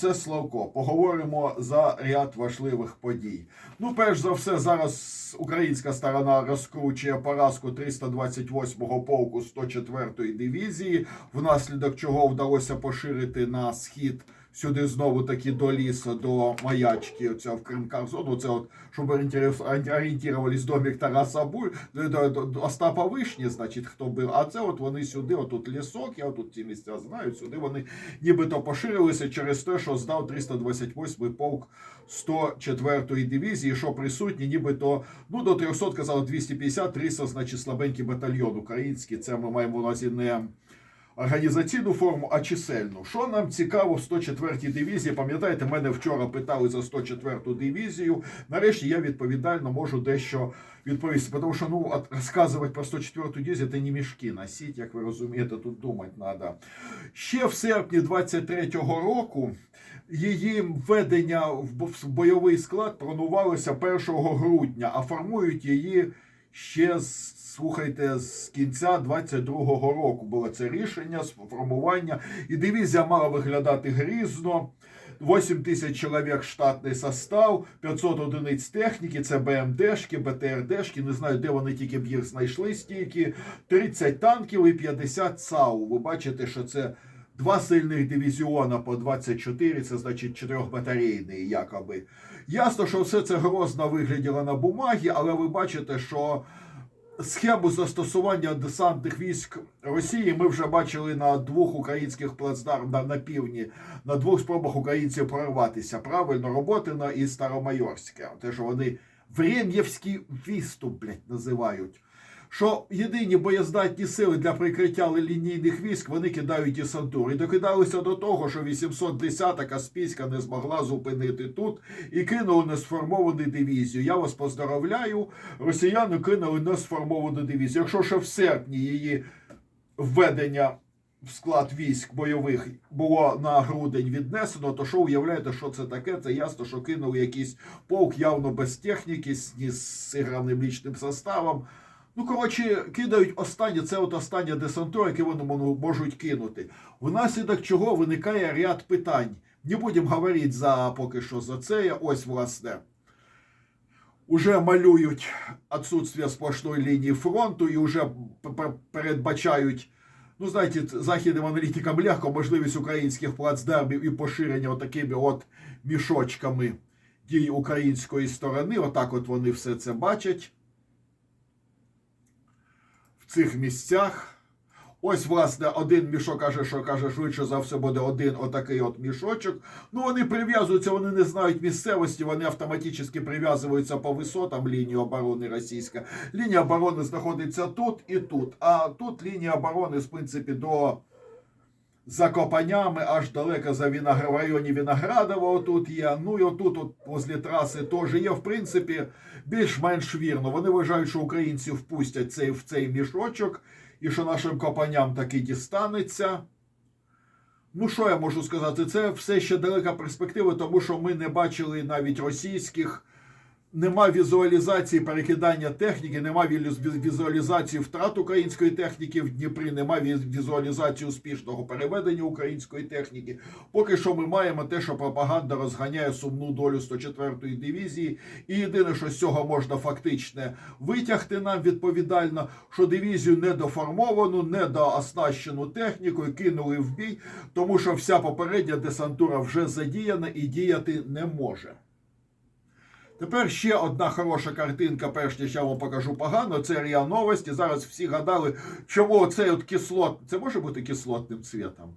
Це Славко. Поговоримо за ряд важливих подій. Ну, перш за все, зараз українська сторона розкручує поразку 328-го полку 104-ї дивізії, внаслідок чого вдалося поширити на схід сюди знову таки до лісу, до маячки. Оця в Кримках зону. Це от щоб орієнтувались домик Тараса Буль, до, до, до Остапа Вишні, значить, хто був. А це от вони сюди, отут лісок, я тут ці місця знаю, сюди вони нібито поширилися через те, що здав 328 полк 104-ї дивізії, що присутні, нібито ну до 300, казали 250, 300, значить слабенький батальйон український. Це ми маємо на увазі не організаційну форму, а чисельну. Що нам цікаво в 104-й дивізії? Пам'ятаєте, мене вчора питали за 104-ту дивізію. Нарешті я відповідально можу дещо відповісти. Тому що ну розказувати про 104-ту дивізію це не мішки носіть, як ви розумієте, тут думати треба. Ще в серпні 23-го року її введення в бойовий склад планувалося 1 грудня, а формують її ще. Слухайте, з кінця 22-го року було це рішення з формування, і дивізія мала виглядати грізно. 8 тисяч чоловік штатний состав, 500 одиниць техніки, це БМДшки, БТРДшки, не знаю, де вони тільки б їх знайшли стільки, 30 танків і 50 САУ. Ви бачите, що це два сильних дивізіона по 24, це значить чотирьохбатарейний, якоби. Ясно, що все це грозно вигляділо на бумагі, але ви бачите, що схему застосування десантних військ Росії ми вже бачили на двох українських плацдармах на, півдні, на двох спробах українців прорватися. Правильно, Роботина і Старомайорське. Те, що вони Врем'євський відступ, блядь, називають. Що єдині боєздатні сили для прикриття лінійних військ вони кидають. І докидалися до того, що 810-та Каспійська не змогла зупинити тут і кинули несформовану дивізію. Я вас поздоровляю. Росіяни кинули несформовану дивізію. Якщо ще в серпні її введення в склад військ бойових було на грудень віднесено, то що уявляєте, що це таке? Це ясно, що кинули якийсь полк явно без техніки, з ні з ігравним лічним составом. Ну, коротше, кидають останнє, це от останнє десантура, яке вони можуть кинути. Внаслідок чого виникає ряд питань. Не будемо говорити за поки що за це. Ось, власне, уже малюють отсутствие сплошної лінії фронту і вже передбачають. Ну, знаєте, західним аналітикам легко можливість українських плацдармів і поширення отакими от мішочками дій української сторони. Отак от вони все це бачать в цих місцях. Ось, власне, один мішок каже, що каже, швидше за все буде один отакий от мішочок. Ну, вони прив'язуються, вони не знають місцевості, вони автоматично прив'язуються по висотам лінії оборони російська. Лінія оборони знаходиться тут і тут. А тут лінія оборони, в принципі, до Закопанями аж далеко за Віногр... в районі Виноградова тут є. Ну і отут, от возле траси, теж є. В принципі, більш-менш вірно. Вони вважають, що українці впустять цей, в цей мішочок, і що нашим копаням таки дістанеться. Ну, що я можу сказати? Це все ще далека перспектива, тому що ми не бачили навіть російських. Нема візуалізації перекидання техніки, нема візуалізації втрат української техніки в Дніпрі, нема віз- візуалізації успішного переведення української техніки. Поки що ми маємо те, що пропаганда розганяє сумну долю 104-ї дивізії. І єдине, що з цього можна фактично витягти нам відповідально, що дивізію недоформовану, недооснащену технікою кинули в бій, тому що вся попередня десантура вже задіяна і діяти не може. Тепер ще одна хороша картинка, перш ніж я вам покажу погано. Це РІА Новості. Зараз всі гадали, чому цей от кислот. Це може бути кислотним цвітом?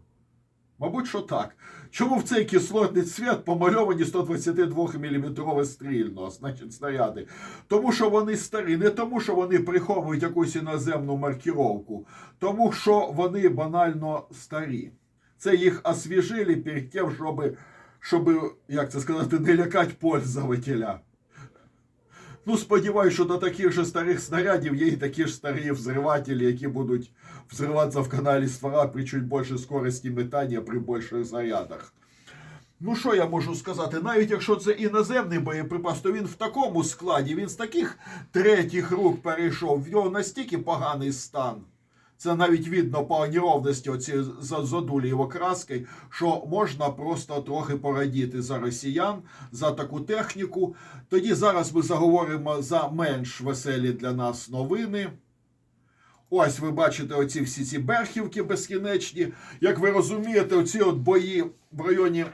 Мабуть, що так. Чому в цей кислотний цвіт помальовані 122 мм стрільного, значить, снаряди? Тому що вони старі, не тому, що вони приховують якусь іноземну маркіровку, тому що вони банально старі. Це їх освіжили перед тим, щоб, щоб як це сказати, не лякати пользователя. Ну, сподіваюся, що до таких же старих снарядів є і такі ж старі взривателі, які будуть взриватися в каналі створа при чуть більшій скорості метання при більших зарядах. Ну, що я можу сказати? Навіть якщо це іноземний боєприпас, то він в такому складі, він з таких третіх рук перейшов, в нього настільки поганий стан. Це навіть видно по неровності оці задулі окраски, що можна просто трохи порадіти за росіян, за таку техніку. Тоді зараз ми заговоримо за менш веселі для нас новини. Ось ви бачите оці всі ці берхівки безкінечні. Як ви розумієте, оці от бої в районі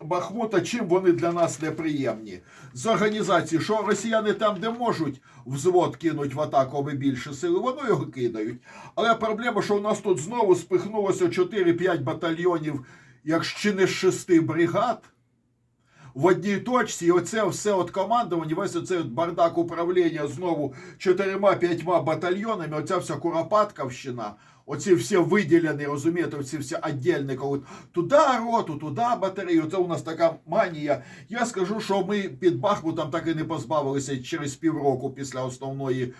Бахмута, чим вони для нас неприємні? З організації, що росіяни там, де можуть взвод кинуть в атаку, аби більше сили, вони його кидають. Але проблема, що у нас тут знову спихнулося 4-5 батальйонів, якщо не з 6 бригад. В одній точці, і оце все от командування, весь оцей бардак управління знову чотирма-п'ятьма батальйонами, оця вся Куропатківщина, оці всі виділені, розумієте, оці всі віддільні, коли туди роту, туди батарею. Це у нас така манія. Я скажу, що ми під Бахмутом так і не позбавилися через півроку після основної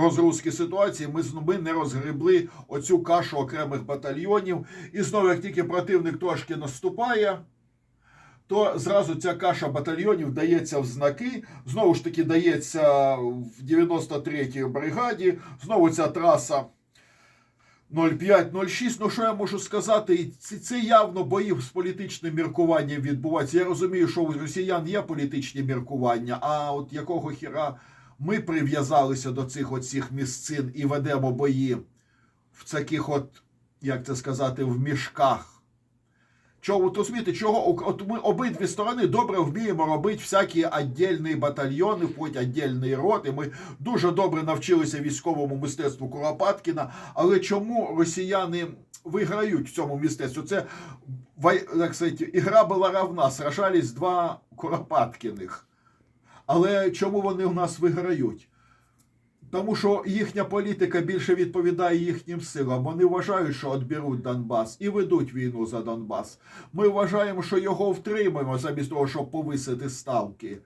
розгрузки ситуації. Ми, ми не розгребли оцю кашу окремих батальйонів. І знову, як тільки противник трошки наступає то зразу ця каша батальйонів дається в знаки. Знову ж таки, дається в 93-й бригаді. Знову ця траса 05-06. Ну що я можу сказати? І Це, це явно бої з політичним міркуванням відбуваються. Я розумію, що у росіян є політичні міркування, а от якого хіра ми прив'язалися до цих оцих місцин і ведемо бої в таких от, як це сказати, в мішках. Чого от розумієте, чого от ми обидві сторони добре вміємо робити всякі віддільні батальйони, вплоть віддільні роти. Ми дуже добре навчилися військовому мистецтву Куропаткіна. Але чому росіяни виграють в цьому мистецтві? Це так сказати, ігра була равна. Сражались два Куропаткіних. Але чому вони у нас виграють? Тому що їхня політика більше відповідає їхнім силам. Вони вважають, що відберуть Донбас і ведуть війну за Донбас. Ми вважаємо, що його втримаємо замість того, щоб повисити ставки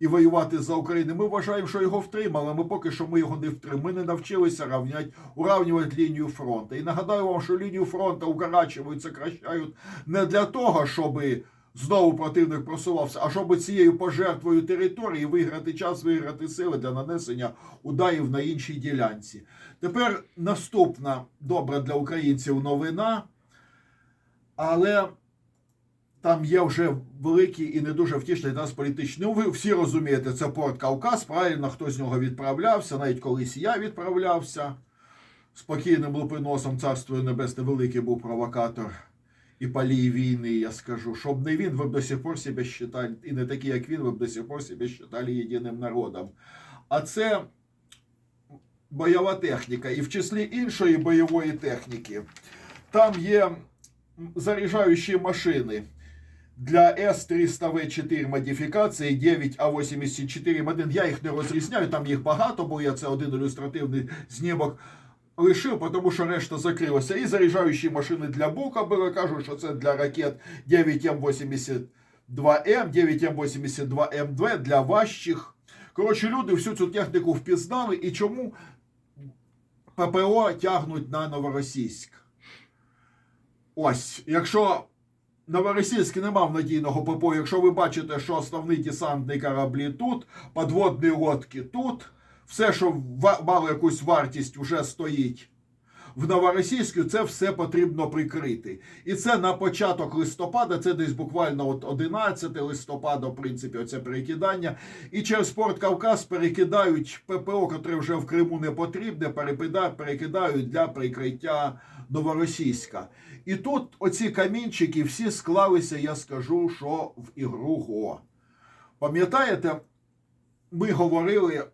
і воювати за Україну. Ми вважаємо, що його втримали. Ми поки що ми його не втримали. Ми не навчилися равнять, уравнювати лінію фронту. І нагадаю вам, що лінію фронту укорачують, сокращають не для того, щоби. Знову противник просувався, а щоб цією пожертвою території виграти час, виграти сили для нанесення ударів на іншій ділянці. Тепер наступна добра для українців новина, але там є вже великий і не дуже втішний нас політичний. Ну, ви всі розумієте, це порт Кавказ, правильно, хто з нього відправлявся, навіть колись я відправлявся. Спокійним лупиносом царствує небесне, великий був провокатор і палій війни, я скажу. Щоб не він, ви б до сих пор себе считали, і не такі, як він, ви б до сих пор себе считали єдиним народом. А це бойова техніка. І в числі іншої бойової техніки там є заряджаючі машини. Для С-300В4 модифікації 9А84 М1. Я їх не розрізняю, там їх багато, бо я це один ілюстративний знімок лишив, тому що решта закрилася. І заряджаючі машини для Бука були, кажуть, що це для ракет 9М82М, 9М82М2 для важчих. Коротше, люди всю цю техніку впізнали і чому ППО тягнуть на Новоросійськ. Ось, якщо Новоросійськ не мав надійного ППО, якщо ви бачите, що основні десантні кораблі тут, подводні лодки тут, все, що мало якусь вартість, вже стоїть в Новоросійську, це все потрібно прикрити. І це на початок листопада, це десь буквально от 11 листопада, в принципі, оце перекидання. І через порт Кавказ перекидають ППО, котре вже в Криму не потрібне, перекидають для прикриття Новоросійська. І тут оці камінчики всі склалися, я скажу, що в ігру Го. Пам'ятаєте, ми говорили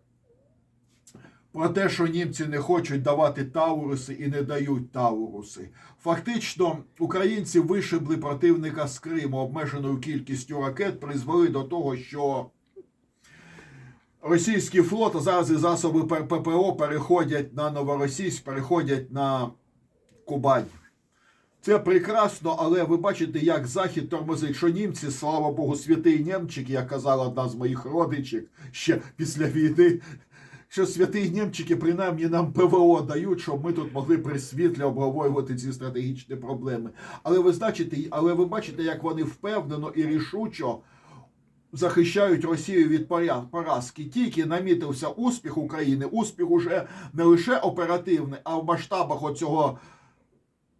про те, що німці не хочуть давати тауруси і не дають тауруси. Фактично, українці вишибли противника з Криму обмеженою кількістю ракет, призвели до того, що російський флот, а зараз і засоби ППО переходять на Новоросійськ, переходять на Кубань. Це прекрасно, але ви бачите, як Захід тормозить, що німці, слава Богу, святий німчик, як казала одна з моїх родичів ще після війни, що святий німчики принаймні нам ПВО дають, щоб ми тут могли при світлі обговорювати ці стратегічні проблеми. Але ви значите, але ви бачите, як вони впевнено і рішучо захищають Росію від поразки. Тільки намітився успіх України, успіх уже не лише оперативний, а в масштабах оцього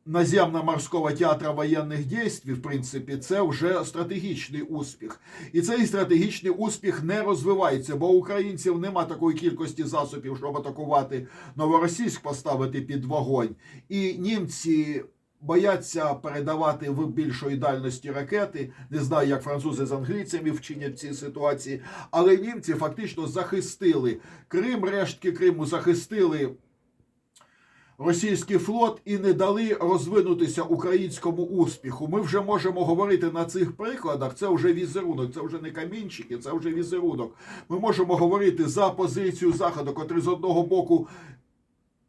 наземно-морського театра воєнних дій, в принципі, це вже стратегічний успіх. І цей стратегічний успіх не розвивається, бо українців нема такої кількості засобів, щоб атакувати Новоросійськ, поставити під вогонь. І німці бояться передавати в більшої дальності ракети. Не знаю, як французи з англійцями вчинять в цій ситуації, але німці фактично захистили Крим, рештки Криму захистили російський флот і не дали розвинутися українському успіху. Ми вже можемо говорити на цих прикладах. Це вже візерунок, це вже не камінчики, це вже візерунок. Ми можемо говорити за позицію заходу, котрий з одного боку.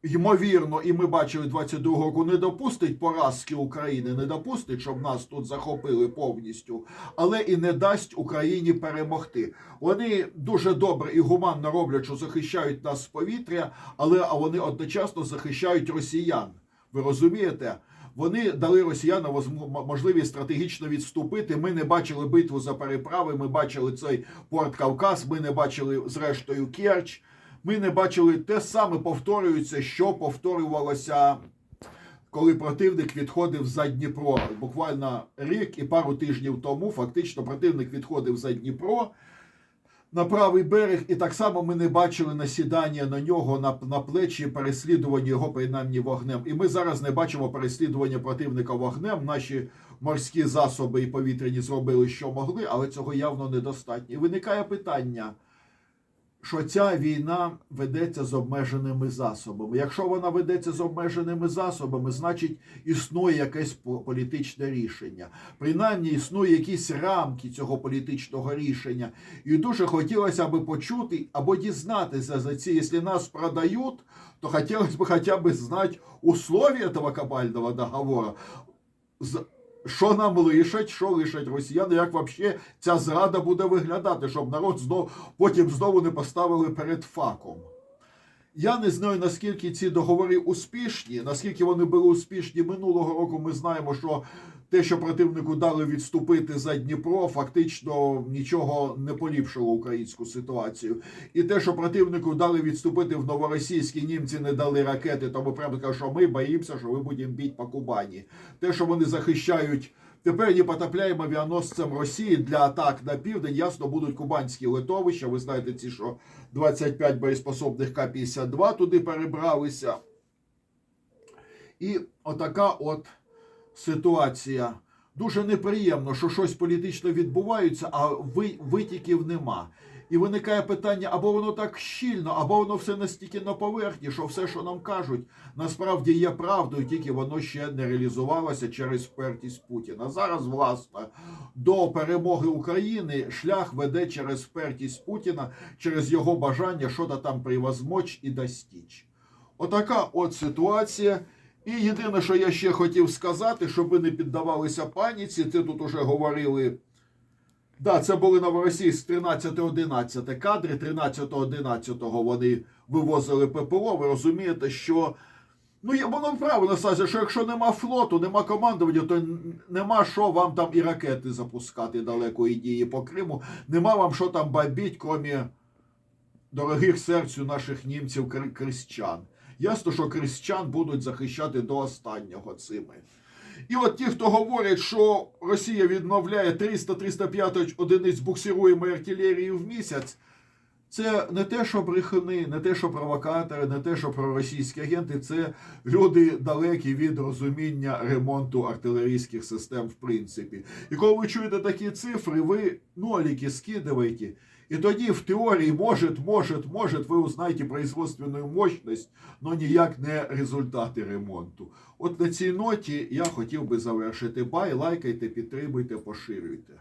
Ймовірно, і ми бачили 22 року, не допустить поразки України, не допустить, щоб нас тут захопили повністю, але і не дасть Україні перемогти. Вони дуже добре і гуманно роблять, що захищають нас з повітря, але вони одночасно захищають росіян. Ви розумієте? Вони дали росіянам можливість стратегічно відступити. Ми не бачили битву за переправи. Ми бачили цей порт Кавказ. Ми не бачили зрештою Керч. Ми не бачили те саме повторюється, що повторювалося, коли противник відходив за Дніпро. Буквально рік і пару тижнів тому фактично противник відходив за Дніпро на правий берег, і так само ми не бачили насідання на нього на, на плечі, переслідування його принаймні вогнем. І ми зараз не бачимо переслідування противника вогнем. Наші морські засоби і повітряні зробили, що могли, але цього явно недостатньо. І виникає питання що ця війна ведеться з обмеженими засобами. Якщо вона ведеться з обмеженими засобами, значить існує якесь по- політичне рішення. Принаймні існує якісь рамки цього політичного рішення. І дуже хотілося б почути або дізнатися за ці, якщо нас продають, то хотілося б хоча б знати условия этого кабального договору. Що нам лишать, що лишать росіяни, як взагалі ця зрада буде виглядати, щоб народ знов, потім знову не поставили перед факом. Я не знаю, наскільки ці договори успішні, наскільки вони були успішні минулого року. Ми знаємо, що те, що противнику дали відступити за Дніпро, фактично нічого не поліпшило українську ситуацію. І те, що противнику дали відступити в Новоросійськ, і німці не дали ракети, то ми прямо кажуть, що ми боїмося, що ми будемо бити по Кубані. Те, що вони захищають. Тепер непотопляємо авіаносцем Росії для атак на південь. Ясно, будуть кубанські литовища. Ви знаєте, ці що 25 боєспособних К-52 туди перебралися. І отака от ситуація. Дуже неприємно, що щось політично відбувається, а ви- витіків нема. І виникає питання, або воно так щільно, або воно все настільки на поверхні, що все, що нам кажуть, насправді є правдою, тільки воно ще не реалізувалося через впертість Путіна. Зараз, власне, до перемоги України шлях веде через впертість Путіна, через його бажання щось там превозмочь і достичь. Отака от ситуація. І єдине, що я ще хотів сказати, щоб ви не піддавалися паніці, це тут уже говорили. Да, це були Новоросійськ 13-11 кадри. 13-11 вони вивозили ППО. Ви розумієте, що ну воно правильно стається, що якщо нема флоту, нема командування, то нема що вам там і ракети запускати далекої дії по Криму. Нема вам що там бабіть, крім дорогих серцю наших німців кр- крістчан. Ясно, що крістчан будуть захищати до останнього цими. І от ті, хто говорять, що Росія відмовляє 300-305 одиниць буксируємої артилерії в місяць, це не те, що брехуни, не те, що провокатори, не те, що проросійські агенти, це люди далекі від розуміння ремонту артилерійських систем, в принципі. І коли ви чуєте такі цифри, ви нолики скидываете, и тоді в теорії может, может, может, ви узнаєте производственную мощность, но ніяк не результати ремонту. От на цій ноті я хотів би завершити. Бай, лайкайте, підтримуйте, поширюйте.